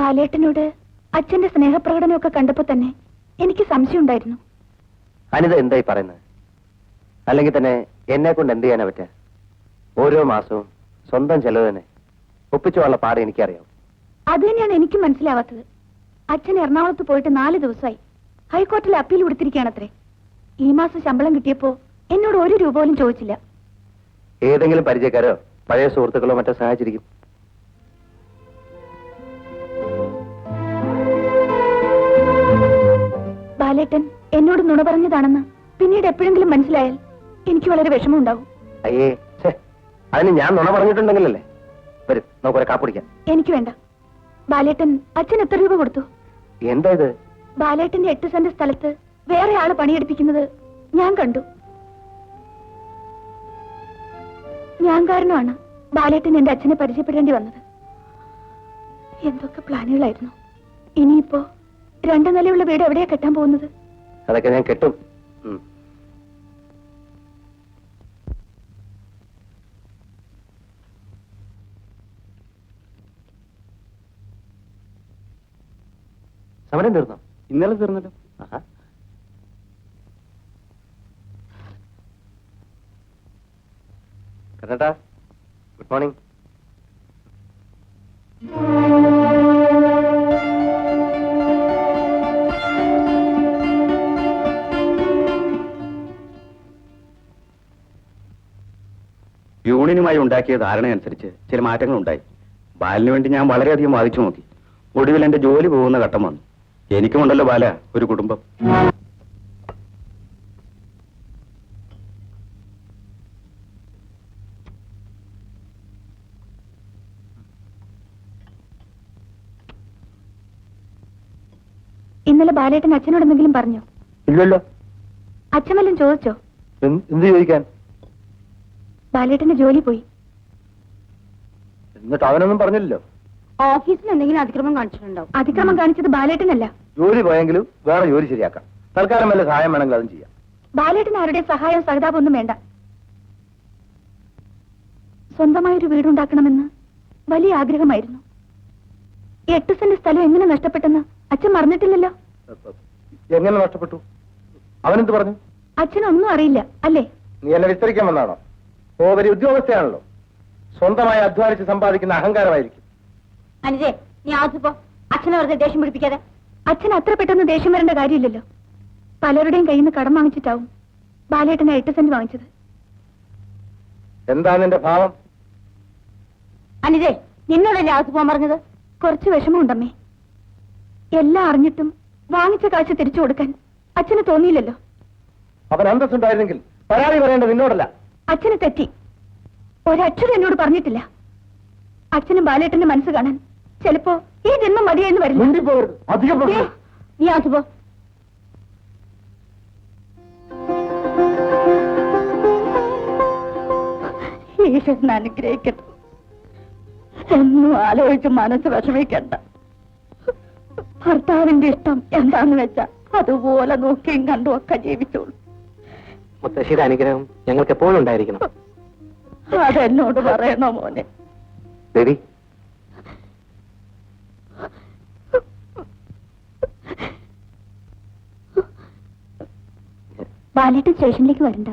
ബാലേട്ടനോട് അച്ഛന്റെ സ്നേഹപ്രകടനമൊക്കെ കണ്ടപ്പോ തന്നെ എനിക്ക് സംശയം ഉണ്ടായിരുന്നു അനിത എന്തായി പറയുന്നത്? അല്ലെങ്കിൽ തന്നെ എന്നെ കൊണ്ട് എന്ത് ചെയ്യാനാ പറ്റുക? ഓരോ മാസവും സ്വന്തം ചെലവ് തന്നെ ഒപ്പിച്ചുള്ള പാട് എനിക്കറിയാം. അത് തന്നെയാണ് എനിക്ക് മനസ്സിലാവാത്തത്. അച്ഛൻ എറണാകുളത്ത് പോയിട്ട് നാല് ദിവസമായി. ഹൈക്കോർട്ടിൽ അപ്പീൽ കൊടുത്തിരിക്കുകയാണത്രേ. ഈ മാസം ശമ്പളം കിട്ടിയപ്പോ എന്നോട് ഒരു രൂപ പോലും ചോദിച്ചില്ല. ഏതെങ്കിലും പരിചയക്കാരോ പഴയ സുഹൃത്തുക്കളോ മറ്റോ സഹായിച്ചിരിക്കും. ബാലേട്ടൻ എന്നോട് നുണ പറഞ്ഞതാണെന്ന് പിന്നീട് എപ്പോഴെങ്കിലും മനസ്സിലായാൽ എനിക്ക് വളരെ വിഷമമുണ്ടാവും അയ്യേ ഛേ അതിന് ഞാൻ നുണ പറഞ്ഞിട്ടുണ്ടെങ്കിലല്ലേ? വരും നമുക്കൊരു കാപ്പിടിക്കാം എനിക്ക് വേണ്ട. ബാലേട്ടൻ അച്ഛൻ എത്ര രൂപ കൊടുത്തു? എന്താ ഇത്? ബാലേട്ടന്റെ എട്ട് സെന്റ് സ്ഥലത്ത് വേറെ ആൾ പണിയെടുപ്പിക്കുന്നത് ഞാൻ കണ്ടു. ഞാൻ കാരണമാണ് ബാലേട്ടൻ എന്റെ അച്ഛനെ പരിചയപ്പെടേണ്ടി വന്നത്. എന്തൊക്കെ പ്ലാനുകളായിരുന്നു. ഇനിയിപ്പോ രണ്ടു നിലയുള്ള വീട് എവിടെയാ കെട്ടാൻ പോകുന്നത്? അതൊക്കെ ഞാൻ കെട്ടും. സമരം തീർന്നോ? ഇന്നലെ തീർന്നല്ലോ. ആഹാ. കണ്ണേട്ടാ ഗുഡ് മോർണിംഗ് യൂണിയനുമായി ഉണ്ടാക്കിയ ധാരണയനുസരിച്ച് ചില മാറ്റങ്ങൾ ഉണ്ടായി ബാലിന് വേണ്ടി ഞാൻ വളരെയധികം വാദിച്ചു നോക്കി. ഒടുവിൽ എന്റെ ജോലി പോകുന്ന ഘട്ടം വന്നു. എനിക്കുമുണ്ടല്ലോ ബാല ഒരു കുടുംബം. ഇന്നലെ ബാലേട്ടൻ അച്ഛനോട് എന്തെങ്കിലും പറഞ്ഞോ? ഇല്ലല്ലോ. അച്ഛൻ വല്ലതും ചോദിച്ചോ? എന്ത് ചോദിക്കാൻ? ബാലേട്ടന്റെ ജോലി പോയി. എന്നിട്ട് അവനൊന്നും പറഞ്ഞില്ലല്ലോ. ഓഫീസിൽ എന്തെങ്കിലും അതിക്രമം കാണിച്ചിട്ടുണ്ടാവും അതിക്രമം കാണിച്ചത് ബാലേട്ടനല്ല. ജോലി പോയെങ്കിലും വേറെ ജോലി ശരിയാക്കാം. തൽക്കാലം വല്ല സഹായം വേണമെങ്കിൽ അതും ചെയ്യാം. ബാലേട്ടന് ആരുടെ സഹായം സഹതാപം ഒന്നും വേണ്ട. സ്വന്തമായൊരു വീടുണ്ടാക്കണമെന്ന് വലിയ ആഗ്രഹമായിരുന്നു. എട്ട് സെന്റ് സ്ഥലം എങ്ങനെ നഷ്ടപ്പെട്ടെന്ന് അച്ഛൻ മറന്നിട്ടില്ലല്ലോ? എങ്ങനെ നഷ്ടപ്പെട്ടു? അവനെന്ത് പറഞ്ഞു? അച്ഛനൊന്നും അറിയില്ല അല്ലേ? നീ എന്നെ വിസ്തരിക്കാൻ വന്നാണോ? ഓ വലിയ ഉദ്യോഗസ്ഥയാണല്ലോ. സ്വന്തമായി അധ്വാനിച്ച് സമ്പാദിക്കുന്ന അഹങ്കാരമായിരിക്കും. അനുജേ നീ ആദ്യപ്പോ അച്ഛനെ വെറുതെ ദേഷ്യം പിടിപ്പിക്കാതെ. അച്ഛൻ അത്ര പെട്ടെന്ന് ദേഷ്യം വരേണ്ട കാര്യമില്ലല്ലോ. പലരുടെയും കയ്യിൽ നിന്ന് കടം വാങ്ങിച്ചിട്ടാവും ബാലേട്ടനെ എട്ട് സെന്റ് വാങ്ങിച്ചത്. എന്താ നിന്റെ ഭാവം? അനുജേ നിന്നോടല്ലേ ആദ്യം പോകാൻ പറഞ്ഞത്? കുറച്ച് വിഷമമുണ്ടമ്മേ. എല്ലാം അറിഞ്ഞിട്ടും വാങ്ങിച്ച കാശ് തിരിച്ചു കൊടുക്കാൻ അച്ഛന് തോന്നിയില്ലല്ലോ. അവൻ അന്തസ്സുണ്ടായിരുന്നെങ്കിൽ പരാതി പറയേണ്ടത് നിന്നോടല്ല. അച്ഛന് തെറ്റി. ഒരക്ഷരം എന്നോട് പറഞ്ഞിട്ടില്ല. അച്ഛനും ബാലേട്ടന്റെ മനസ്സ് കാണാൻ ചിലപ്പോ ഈ ജന്മം മതിയെന്ന് വരില്ല. ദേ, പ്രശ്നം. നീ ഈശ്വരൻ അനുഗ്രഹിക്കട്ടെ. ഒന്നും ആലോചിച്ച് മനസ്സ് വിഷമിക്കണ്ട. ഭർത്താവിന്റെ ഇഷ്ടം എന്താന്ന് വെച്ചാ അതുപോലെ നോക്കിയും കണ്ടും ഒക്കെ ജീവിച്ചോളൂ. മുത്തശ്ശിയുടെ അനുഗ്രഹം ഞങ്ങൾക്ക് എപ്പോഴും ഉണ്ടായിരിക്കണം. അതെന്നോട് പറയണോ മോനെ? ദേവി. ബാലേട്ടൻ സ്റ്റേഷനിലേക്ക് വരണ്ട.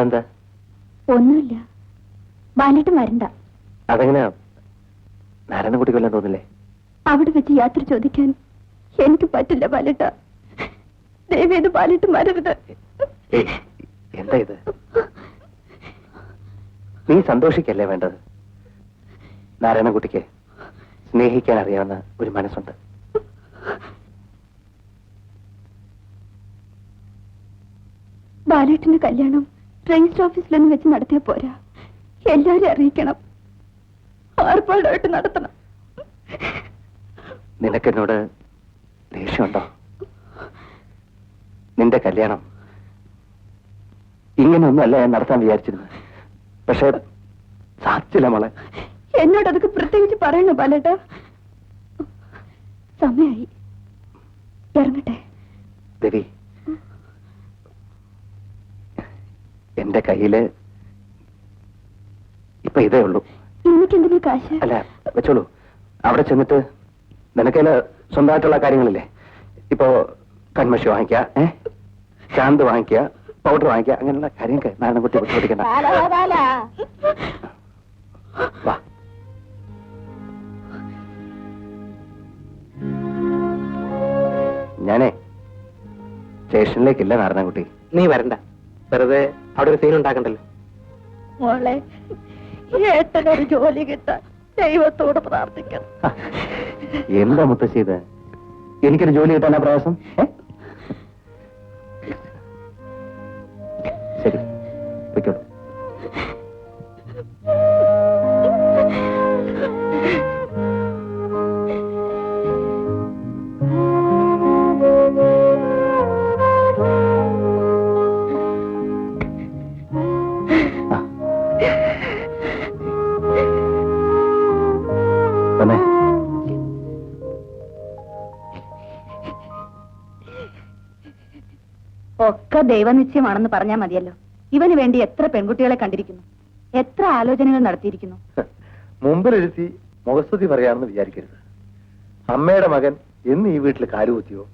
എന്താ ഒന്നുമില്ല. ബാലേട്ടൻ വരണ്ട. അതെങ്ങനെയാ? നാരായണൻകുട്ടി കൊല്ലാൻ തോന്നില്ലേ? അവിടെ വെച്ച് യാത്ര ചോദിക്കാൻ എനിക്ക് പറ്റില്ല ബാലേട്ട. ദയവേത് ബാലേട്ടൻ വരരുത്. ഏയ്, എന്താ ഇത്? നീ സന്തോഷിക്കല്ലേ വേണ്ടത്? നാരായണകുട്ടിക്ക് സ്നേഹിക്കാൻ അറിയാവുന്ന ഒരു മനസ്സുണ്ട്. ബാലേട്ടിന്റെ കല്യാണം രജിസ്റ്റർ ഓഫീസിലൊന്നും വെച്ച് നടത്തിയ പോരാ. എല്ലാരും അറിയിക്കണം. ആർപ്പാടായിട്ട് നടത്തണം. നിനക്കെന്നോട് ദേഷ്യമുണ്ടോ? നിന്റെ കല്യാണം ഇങ്ങനെയൊന്നും അല്ല ഞാൻ നടത്താൻ വിചാരിച്ചിരുന്നത്. പക്ഷെ സാധിച്ചില്ല മോളെ. എന്നോട് അതൊക്കെ പ്രത്യേകിച്ച് പറയണോ ബാലേട്ട? സമയായി. ഇറങ്ങട്ടെ. ദേവി എന്റെ കയ്യിൽ ഇപ്പൊ ഇതേ ഉള്ളൂ. എനിക്കെന്തിനു കാശ്? അല്ല വെച്ചോളൂ. അവിടെ ചെന്നിട്ട് നിനക്കതിൽ സ്വന്തമായിട്ടുള്ള കാര്യങ്ങളില്ലേ? ഇപ്പോ കൺമഷി വാങ്ങിക്കുക ഏ? ശാന്ത് വാങ്ങിക്കുക പൗഡർ വാങ്ങിക്ക അങ്ങനെയുള്ള കാര്യങ്ങൾക്ക് നാരായണൻകുട്ടി കുട്ടി വാ. ഞാനേ സ്റ്റേഷനിലേക്കില്ല നാരായണൻകുട്ടി നീ വരണ്ട. വെറുതെ അവിടെ ഒരു സീൻ ഉണ്ടാക്കണ്ടല്ലോ. മോളെ ഏട്ടനൊരു ജോലി കിട്ടാൻ ദൈവത്തോട് പ്രാർത്ഥിക്കണം. എന്താ മുത്തശ്ശീത് എനിക്കൊരു ജോലി കിട്ടാനാ പ്രയാസം? ഏ? ഒക്കെ ദൈവനിശ്ചയമാണെന്ന് പറഞ്ഞാൽ മതിയല്ലോ. ഇവന് വേണ്ടി എത്ര പെൺകുട്ടികളെ കണ്ടിരിക്കുന്നു? എത്ര ആലോചനകൾ നടത്തിയിരിക്കുന്നു? മുമ്പിലിരുത്തി മുഖസ്തുതി പറയാമെന്ന് വിചാരിക്കരുത്. അമ്മയുടെ മകൻ എന്ന് ഈ വീട്ടിൽ കാലുകുത്തിയോ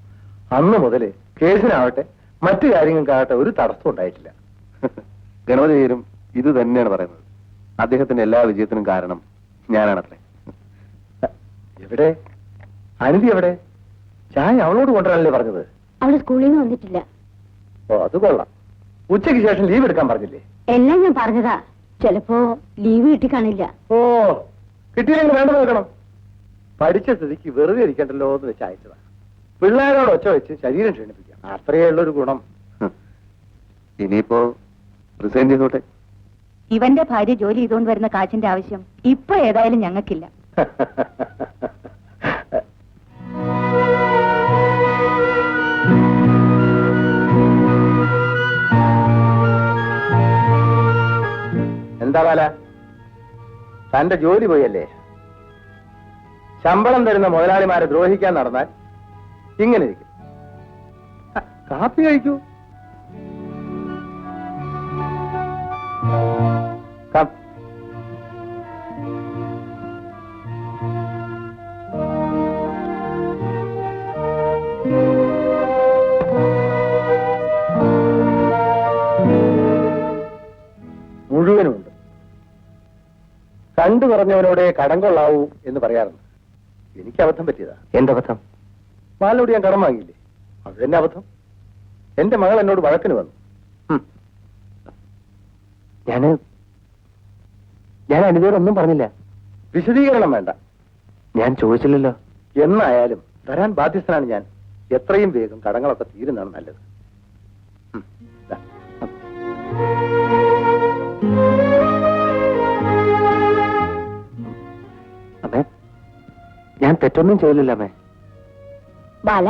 അന്ന് മുതലേ കേസിനാവട്ടെ മറ്റു കാര്യങ്ങൾക്കാവട്ടെ ഒരു തടസ്സം ഉണ്ടായിട്ടില്ല. ഗണപതിയും ഇത് തന്നെയാണ് പറയുന്നത്. അദ്ദേഹത്തിന്റെ എല്ലാ വിജയത്തിനും കാരണം ഞാനാണത്രേ. എവിടെ? അനിതി എവിടെ? ചായ അവളോട് കൊണ്ടുവരാനല്ലേ പറഞ്ഞത്? അവൾ സ്കൂളിൽ നിന്ന് വന്നിട്ടില്ല. ഓ അത് കൊള്ളാം. ഉച്ചയ്ക്ക് ശേഷം ലീവ് എടുക്കാൻ പറഞ്ഞില്ലേ? എല്ലാം ഞാൻ പറഞ്ഞതാ. ചിലപ്പോ ലീവ് കിട്ടി കാണില്ല ഓ കിട്ടിയില്ലെങ്കിൽ വേണ്ട നോക്കണം പഠിച്ച സ്ഥിതിക്ക് വെറുതെ ഇരിക്കണ്ടല്ലോ എന്ന് വെച്ച് അയച്ചതാ. പിള്ളേരോട് ഒച്ച വെച്ച് ശരീരം ക്ഷീണിപ്പിക്കാം. അത്രയേ ഉള്ളൊരു ഗുണം. ഇനിയിപ്പോ റിസൈൻ ചെയ്തോട്ടെ. ഇവന്റെ ഭാര്യ ജോലി ചെയ്തുകൊണ്ട് വരുന്ന കാശിന്റെ ആവശ്യം ഇപ്പൊ ഏതായാലും ഞങ്ങൾക്കില്ല. എന്താ ബാല? തന്റെ ജോലി പോയല്ലേ? ശമ്പളം തരുന്ന മുതലാളിമാരെ ദ്രോഹിക്കാൻ നടന്നാൽ ഇങ്ങനെ ഇരിക്കും. കാപ്പി കഴിക്കൂ. കണ്ടു പറഞ്ഞവനോടെ കടം കൊള്ളാവൂ എന്ന് പറയാറുണ്ട്. എനിക്ക് അബദ്ധം പറ്റിയതാ. എന്റെ അബദ്ധം? പാലോട് ഞാൻ കടം വാങ്ങിയില്ലേ? അത് തന്നെ അബദ്ധം? എന്റെ മകൾ എന്നോട് വഴക്കിന് വന്നു. ഞാൻ ഞാൻ അനിതയോടൊന്നും പറഞ്ഞില്ല. വിശദീകരണം വേണ്ട. ഞാൻ ചോദിച്ചില്ലല്ലോ. എന്നായാലും തരാൻ ബാധ്യസ്ഥനാണ് ഞാൻ. എത്രയും വേഗം കടങ്ങളൊക്കെ തീരുന്നതാണ് നല്ലത്. ഞാൻ തെറ്റൊന്നും ചെയ്തില്ല അമ്മേ ബാല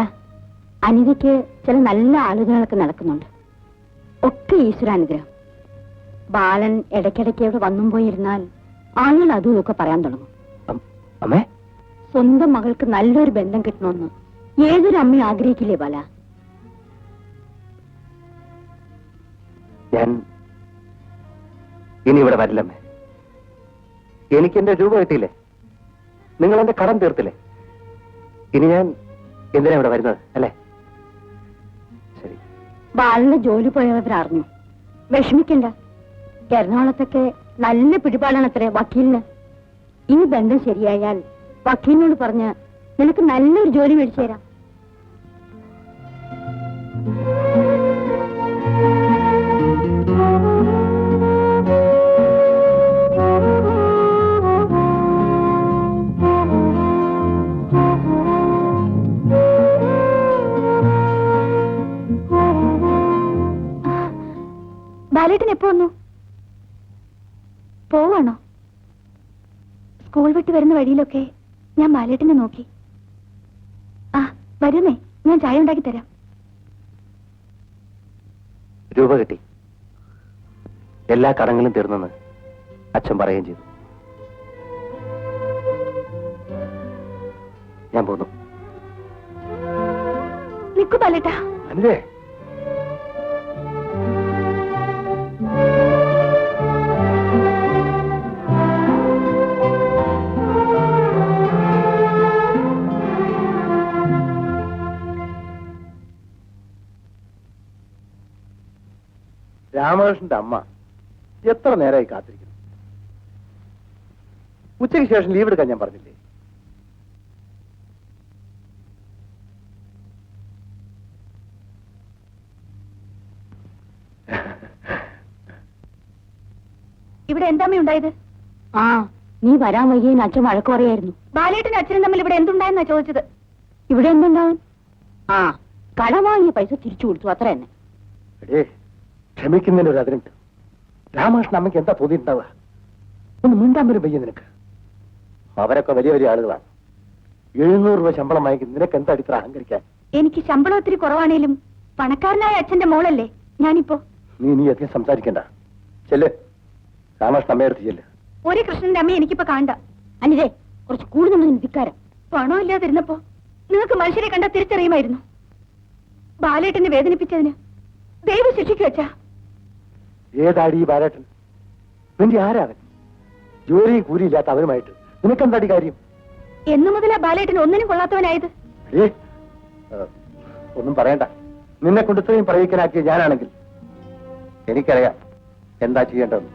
അനിതയ്ക്ക് ചില നല്ല ആളുകളൊക്കെ നടക്കുന്നുണ്ട്. ഒക്കെ ഈശ്വരാനുഗ്രഹം. ബാലൻ ഇടയ്ക്കിടയ്ക്ക് ഇവിടെ വന്നും പോയിരുന്നാൽ ആളുകൾ അതും ഒക്കെ പറയാൻ തുടങ്ങും. അമ്മേ? സ്വന്തം മകൾക്ക് നല്ലൊരു ബന്ധം കിട്ടണമെന്ന് ഏതൊരു അമ്മയും ആഗ്രഹിക്കില്ലേ ബാല? ഞാൻ ഇനി ഇവിടെ വരില്ലമ്മേ എനിക്ക് എന്റെ രൂപ കിട്ടിയില്ലേ? നിങ്ങൾ എന്റെ കടം തീർത്തില്ലേ? ഇനി ഞാൻ എന്തിനാ ഇവിടെ വരുന്നത് അല്ലേ? ശരി. ബാലന്റെ ജോലി പോയവരറിഞ്ഞു. വിഷമിക്കണ്ട. എറണാകുളത്തൊക്കെ നല്ല പിടിപാടാണ് അത്ര വക്കീലിന്. ഈ ബന്ധം ശരിയായാൽ വക്കീലിനോട് പറഞ്ഞ് നിനക്ക് നല്ലൊരു ജോലി മേടിച്ചു തരാം. ബാലേട്ടൻ എപ്പോ വന്നു? പോവാണോ? സ്കൂൾ വിട്ട് വരുന്ന വഴിയിലൊക്കെ ഞാൻ ബാലേട്ടനെ നോക്കി. ആ വരുന്നേ. ഞാൻ ചായ ഉണ്ടാക്കി തരാം. രൂപ കിട്ടി. എല്ലാ കടങ്ങളും തീർന്നെന്ന് അച്ഛൻ പറയുകയും ചെയ്തു. ഞാൻ പോന്നു. നിക്കു ബാലേട്ടാ. അനിതേ രാമകൃഷ്ണന്റെ അമ്മ എത്ര നേരമായി കാത്തിരിക്കുന്നു? ഉച്ചയ്ക്ക് ശേഷം ലീവ് എടുക്കാൻ ഞാൻ പറഞ്ഞില്ലേ? ഇവിടെ എന്താമ്മ ഉണ്ടായത്? ആ. നീ വരാൻ വയ്യേന്ന് അച്ഛൻ വഴക്ക് പറയായിരുന്നു. ബാലേട്ടനും അച്ഛനും തമ്മിൽ ഇവിടെ എന്തുണ്ടായെന്നാ ചോദിച്ചത്? ഇവിടെ എന്തുണ്ടാവും? ആ. കടം വാങ്ങിയ പൈസ തിരിച്ചു കൊടുത്തു അത്ര തന്നെ. ക്ഷമിക്കുന്നതിന് ഒരു അതിരുണ്ട്. രാമകൃഷ്ണൻ അമ്മയ്ക്ക് എന്താ തോന്നിയിട്ടുണ്ടാവുക ഒന്ന് മിണ്ടാൻ വരും പയ്യ നിനക്ക്. അവരൊക്കെ വലിയ വലിയ ആളുകളാണ്. എഴുന്നൂറ് രൂപ ശമ്പളം വാങ്ങിക്കും. നിനക്ക് എന്താ ഇത്ര അഹങ്കരിക്കാൻ? എനിക്ക് ശമ്പളം ഒത്തിരി കുറവാണേലും പണക്കാരനായ അച്ഛന്റെ മോളല്ലേ? ഞാനിപ്പോ നീ നീ അധികം സംസാരിക്കണ്ട. ചെല്ല്. രാമകൃഷ്ണൻ അമ്മയെടുത്ത് ചെല്ല്. ഒരു കൃഷ്ണന്റെ അമ്മ എനിക്കിപ്പോ കാണണ്ട. അനിതേ കുറച്ച് കൂടുതൽ നിധിക്കാരം പണം ഇല്ലാതിരുന്നപ്പോ നിങ്ങൾക്ക് മനുഷ്യരെ കണ്ട തിരിച്ചറിയുമായിരുന്നു. ബാലേട്ടനെ വേദനിപ്പിച്ചതിന് ദൈവം ശിക്ഷിക്കു വെച്ചാ ഏതാടി ഈ ബാലേട്ടൻ? നിന്റെ ആരാവൻ ജോലിയും കൂലിയില്ലാത്ത അവനുമായിട്ട് നിനക്കെന്താടി കാര്യം? എന്നു മുതലാ ബാലേട്ടൻ ഒന്നിനും കൊള്ളാത്തവനായത്? ഏ ഒന്നും പറയണ്ട. നിന്നെ കൊണ്ട് ഇത്രയും പറയിക്കനാക്കിയ ഞാനാണെങ്കിൽ എനിക്കറിയാം എന്താ ചെയ്യേണ്ടതെന്ന്.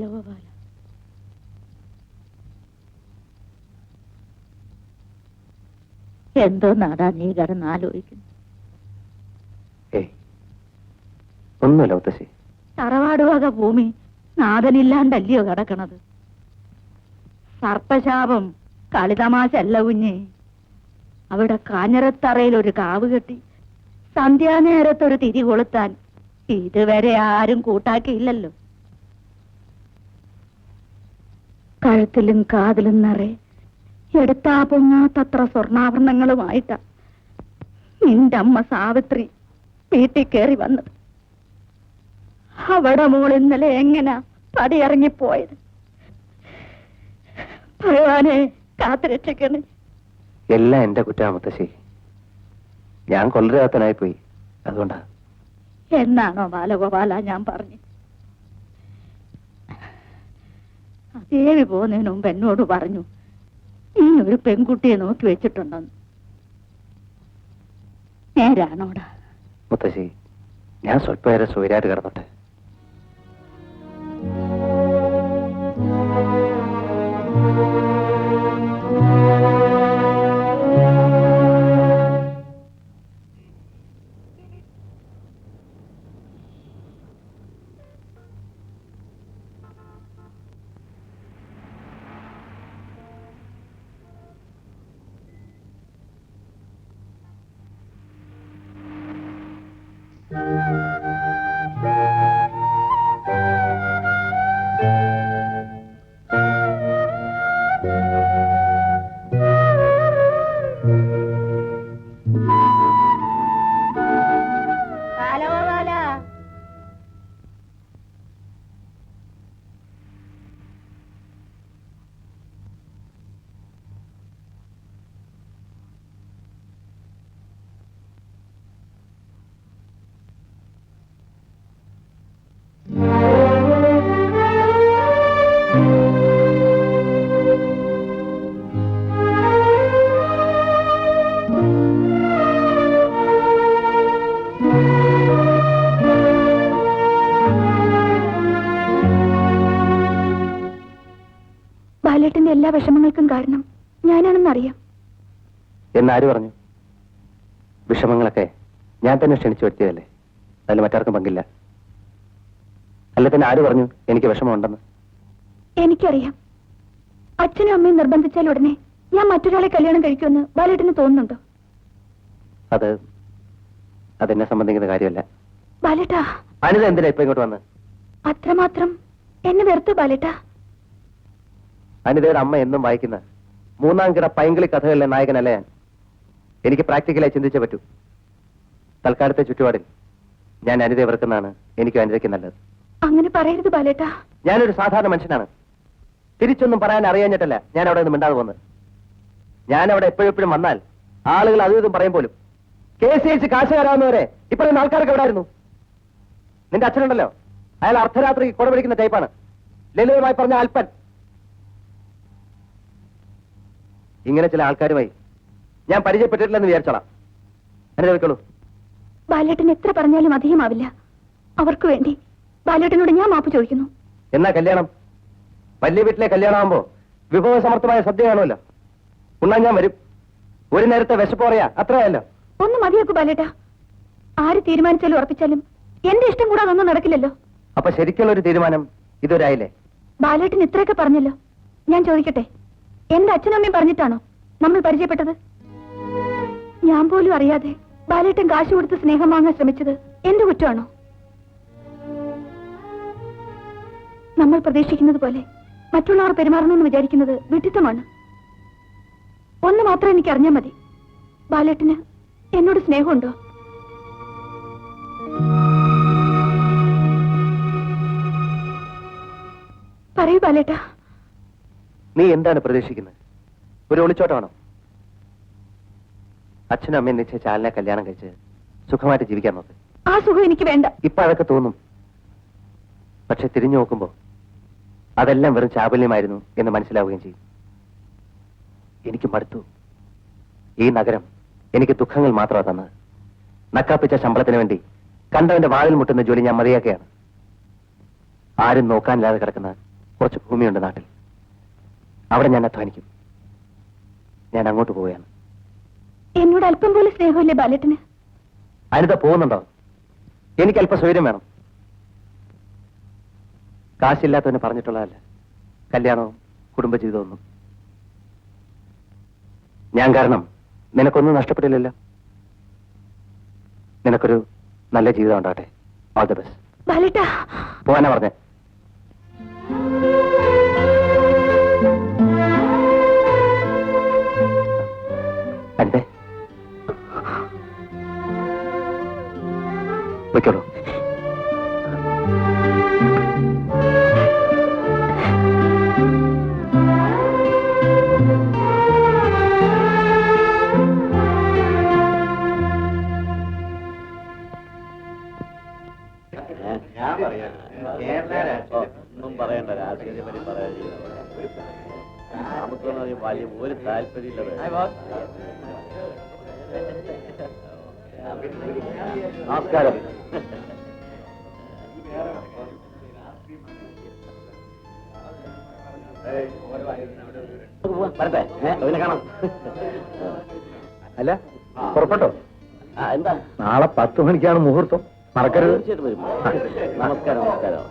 ബാലഗോപാല എന്തോ നാടാ നീ കിടന്ന് ആലോചിക്കുന്നു. ഒന്നുമില്ല മുത്തശ്ശി. തറവാട് വക ഭൂമി നാഥനില്ലാണ്ടല്ലയോ കിടക്കണത്? സർപ്പശാപം കളിതമാശ അല്ല കുഞ്ഞേ. അവിടെ കാഞ്ഞിരത്തറയിൽ ഒരു കാവ് കെട്ടി. സന്ധ്യാനേരത്തൊരു തിരി കൊളുത്താൻ ഇതുവരെ ആരും കൂട്ടാക്കിയില്ലല്ലോ. കഴുത്തിലും കാതിലും നിറയെ എടുത്താ പൊങ്ങാത്തത്ര സ്വർണാഭരണങ്ങളുമായിട്ടാ നിന്റെ അമ്മ സാവിത്രി വീട്ടിൽ കയറി വന്നത്. അവിടെ മോൾ ഇന്നലെ എങ്ങനാ പടിയിറങ്ങിപ്പോയത്? ഭഗവാനെ കാത്തുരക്ഷിക്കണേ. എല്ലാം എന്റെ കുറ്റാ മുത്തശ്ശി. ഞാൻ കൊല്ലരാത്തനായി പോയി അതുകൊണ്ടാ. എന്നാണോ ബാലഗോപാല ഞാൻ പറഞ്ഞു? ദേവി പോകുന്നതിന് മുമ്പ് എന്നോട് പറഞ്ഞു നീ ഒരു പെൺകുട്ടിയെ നോക്കി വെച്ചിട്ടുണ്ടെന്ന്. നേരാണോടാ? മുത്തശ്ശി ഞാൻ സ്വല്പം സൂര്യാട് കിടന്നട്ടെ എന്നാര് പറഞ്ഞു? വിഷമങ്ങളൊക്കെ ഞാൻ തന്നെ ക്ഷണിച്ചു വരുത്തിയതല്ലേ? അതിൽ മറ്റാർക്കും പങ്കില്ല. അല്ല തന്നെ ആര് പറഞ്ഞു എനിക്ക് വിഷമമുണ്ടെന്ന്? എനിക്കറിയാം. അച്ഛനും അമ്മയും നിർബന്ധിച്ചാൽ ഉടനെ ഞാൻ മറ്റൊരാളെ കല്യാണം കഴിക്കുമെന്ന് ബാലേട്ടന് തോന്നുന്നുണ്ടോ? അത് അതെന്നെ സംബന്ധിക്കുന്ന കാര്യമല്ല. ബാലേട്ടാ. അനിത എന്തിനാ ഇപ്പൊ ഇങ്ങോട്ട് വന്ന്? അത്രമാത്രം എന്നെ വെറുത്തു ബാലേട്ടാ. അനിതയുടെ അമ്മ എന്നും വായിക്കുന്ന മൂന്നാം കിട പൈങ്കിളി കഥകളിലെ നായകനല്ലേ ഞാൻ? എനിക്ക് പ്രാക്ടിക്കലായി ചിന്തിച്ചേ പറ്റൂ. തൽക്കാലത്തെ ചുറ്റുപാടിൽ ഞാൻ അനിതയെ വെറുക്കുന്നതാണ് എനിക്ക് അനിതയ്ക്ക് നല്ലത്. അങ്ങനെ പറയരുത് ബാലേട്ടാ. ഞാനൊരു സാധാരണ മനുഷ്യനാണ്. തിരിച്ചൊന്നും പറയാൻ അറിയാഞ്ഞിട്ടല്ല ഞാൻ അവിടെ നിന്ന് മിണ്ടാതെ വന്നത് ഞാൻ അവിടെ എപ്പോഴെപ്പോഴും വന്നാൽ ആളുകൾ അതും ഇതും പറയും പോലും. കെ സി എച്ച് കാശുകാരാവുന്നവരെ ഇപ്പോഴും ആൾക്കാരൊക്കെ എവിടെ ആയിരുന്നു നിന്റെ അച്ഛനുണ്ടല്ലോ. അയാൾ അർദ്ധരാത്രി കുട പിടിക്കുന്ന ടൈപ്പാണ്. ലളിതമായി പറഞ്ഞ അല്പൻ. ഇങ്ങനെ ചില ആൾക്കാരുമായി ഞാൻ പരിചയപ്പെട്ടിട്ടില്ലെന്ന് വിചാരിച്ചോളാം. അനുഭവിക്കുള്ളൂ ബാലേട്ടൻ എത്ര പറഞ്ഞാലും അധികമാവില്ല. അവർക്ക് വേണ്ടി ബാലേട്ടനോട് ഞാൻ മാപ്പ് ചോദിക്കുന്നു. എന്നാ കല്യാണം? വലിയ വീട്ടിലെ കല്യാണമാകുമ്പോ വിഭവസമർത്ഥമായ സദ്യ കാണുമല്ലോ. ഉണ്ണാൻ ഞാൻ വരും. ഒരു നേരത്തെ വിശപ്പ് പറയാ അത്രയല്ലോ. ഒന്ന് മതിയാക്കൂ ബാലേട്ട. ആര് തീരുമാനിച്ചാലും ഉറപ്പിച്ചാലും എന്റെ ഇഷ്ടം കൂടാതെ ഒന്നും നടക്കില്ലല്ലോ. അപ്പൊ ശരിക്കുള്ള ഒരു തീരുമാനം ഇതൊരായില്ലേ? ബാലേട്ടൻ ഇത്രയൊക്കെ പറഞ്ഞല്ലോ. ഞാൻ ചോദിക്കട്ടെ എന്റെ അച്ഛനമ്മയും പറഞ്ഞിട്ടാണോ നമ്മൾ പരിചയപ്പെട്ടത്? ഞാൻ പോലും അറിയാതെ ബാലേട്ടൻ കാശ് കൊടുത്ത് സ്നേഹം വാങ്ങാൻ ശ്രമിച്ചത് എന്റെ കുറ്റമാണോ? നമ്മൾ പ്രതീക്ഷിക്കുന്നത് പോലെ മറ്റുള്ളവർ പെരുമാറണമെന്ന് വിചാരിക്കുന്നത് വിഡിത്തമാണ് ഒന്ന് മാത്രം എനിക്ക് അറിഞ്ഞാൽ മതി. ബാലേട്ടന് എന്നോട് സ്നേഹമുണ്ടോ? പറയൂ ബാലേട്ടാ. നീ എന്താണ് പ്രതീക്ഷിക്കുന്നത്? ഒരു ഒളിച്ചോട്ടമാണോ? അച്ഛനും അമ്മയും നിശ്ചയിച്ച ആളിനെ കല്യാണം കഴിച്ച് സുഖമായിട്ട് ജീവിക്കാൻ നോക്ക്. ആ സുഖം എനിക്ക് വേണ്ട. ഇപ്പൊ അതൊക്കെ തോന്നും. പക്ഷെ തിരിഞ്ഞു നോക്കുമ്പോ അതെല്ലാം വെറും ചാബല്യമായിരുന്നു എന്ന് മനസ്സിലാവുകയും ചെയ്യും. എനിക്ക് മടുത്തു. ഈ നഗരം എനിക്ക് ദുഃഖങ്ങൾ മാത്രമാണ് തന്നത്. നക്കാപ്പിച്ച ശമ്പളത്തിന് വേണ്ടി കണ്ടവന്റെ വാതിൽ മുട്ടുന്ന ജോലി ഞാൻ മതിയാക്കുകയാണ് ആരും നോക്കാനില്ലാതെ കിടക്കുന്ന കുറച്ച് ഭൂമിയുണ്ട് നാട്ടിൽ. അവിടെ ഞാൻ അധ്വാനിക്കും. ഞാൻ അങ്ങോട്ട് പോവുകയാണ്. എന്നോട് അല്പം പോലും സ്നേഹമില്ലേ ബാലേട്ടന്. അനിത പോകുന്നുണ്ടോ? എനിക്ക് അല്പം സ്വൈര്യം വേണം. കാശില്ലാത്തവന് പറഞ്ഞിട്ടുള്ളതല്ല. കല്യാണവും കുടുംബജീവിതവും. ഒന്നും ഞാൻ കാരണം നിനക്കൊന്നും നഷ്ടപ്പെട്ടില്ലല്ലോ. നിനക്കൊരു നല്ല ജീവിതം ഉണ്ടാകട്ടെ. ഓൾ ദ ബെസ്റ്റ് ബാലേട്ടാ. പോവാനാ പറഞ്ഞേ. चलो വരട്ടെ. അതിനെ കാണാം. അല്ല പുറപ്പെട്ടോ? എന്താ? നാളെ പത്ത് മണിക്കാണ് മുഹൂർത്തം. മറക്കരുത്. തീർച്ചയായിട്ടും വരും. നമസ്കാരം നമസ്കാരം.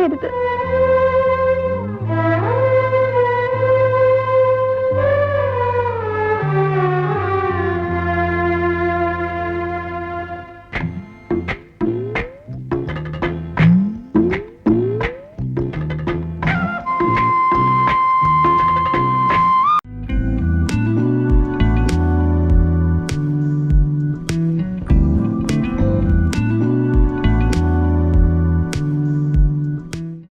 തിരിച്ചു പോകാൻ പറയരുത്